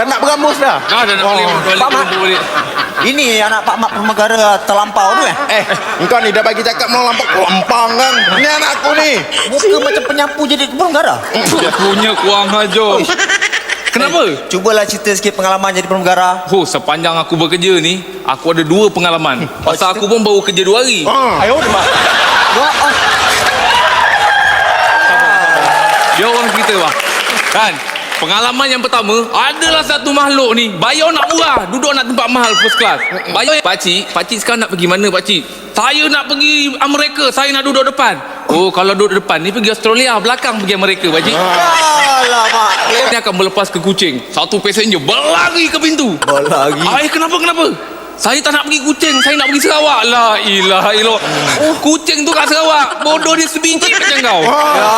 dah nak berambus dah. Ah, dah nak balik, balik, Pak Mat. balik. Ini anak Pak Mat Permegara terlampau tu eh. Eh, engkau ni dah bagi cakap melampau lempang kan. Ni anak aku ni. Muka macam penyapu jadi Permegara. Dia punya kurang ajar. Kenapa? Cubalah cerita sikit pengalaman jadi Permegara. Oh, sepanjang aku bekerja ni, aku ada dua pengalaman. Pasal aku pun baru kerja dua hari. Ha. Ayo, Mak. Wah, ah. Dia orang cerita bang. Kan? Pengalaman yang pertama, adalah satu makhluk ni, bayar nak murah, duduk nak tempat mahal first class. Bayar, pakcik, pakcik sekarang nak pergi mana pakcik? Saya nak pergi Amerika, saya nak duduk depan. Oh, kalau duduk depan ni pergi Australia, belakang pergi Amerika pakcik. Alamak. Dia akan berlepas ke kucing. Satu passenger berlari ke pintu. Berlari. Ay, kenapa kenapa? Saya tak nak pergi kucing, saya nak pergi Sarawak. La ilaha illallah. Oh, kucing tu kat Sarawak. Bodoh dia sebiji macam kau. Ya.